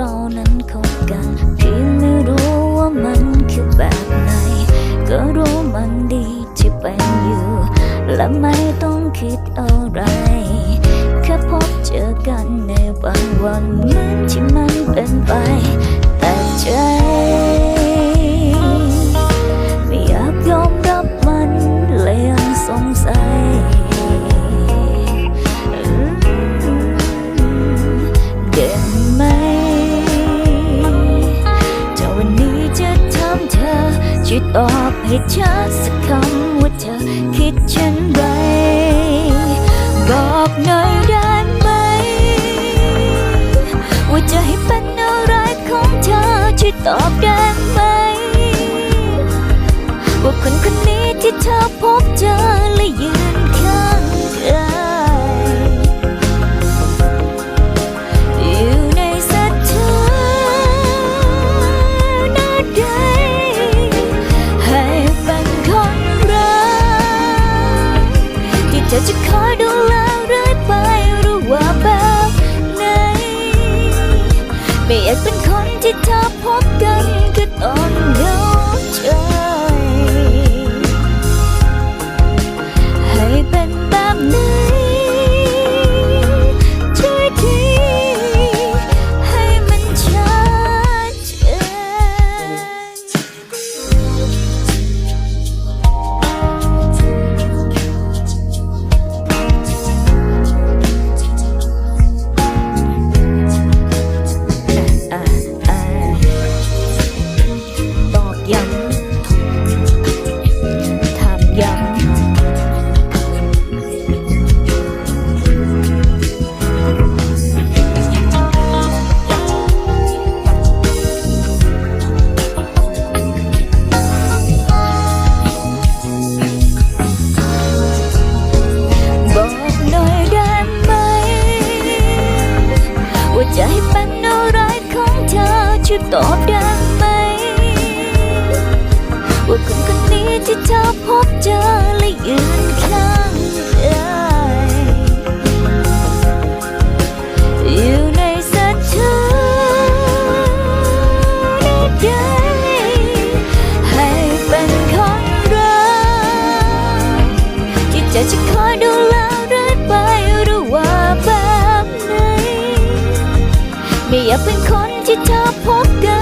เรานั้นเข้กัน เพียงไม่รู้ว่ามันคือแบบไหน ก็รู้มันดีที่เป็นอยู่ และไม่ต้องคิดอะไร แค่พบเจอกันในบางวันเหมือนที่มันเป็นไป เธอ ช่วยตอบให้ชัดสักคำว่าเธอคิดเช่นไร บอกหน่อยได้ไหม ว่าจะให้เป็นอะไรของเธอ ช่วยตอบได้ไหม ว่าคนคนนี้ที่เธอพบเจอและยืน เธอจะคอยดูแลเรื่อยไปหรือว่าแบบไหนไม่อยากเป็นคนที่เธอ ว่าคนคนนี้ที่เธอพบเจอและยืนข้างกายอยู่ในสถานะใดให้เป็นคนรักที่จะจะคอยดูแลเรื่อยไปหรือว่าแบบไหนไม่อยากเป็นคนที่เธอพบเจอ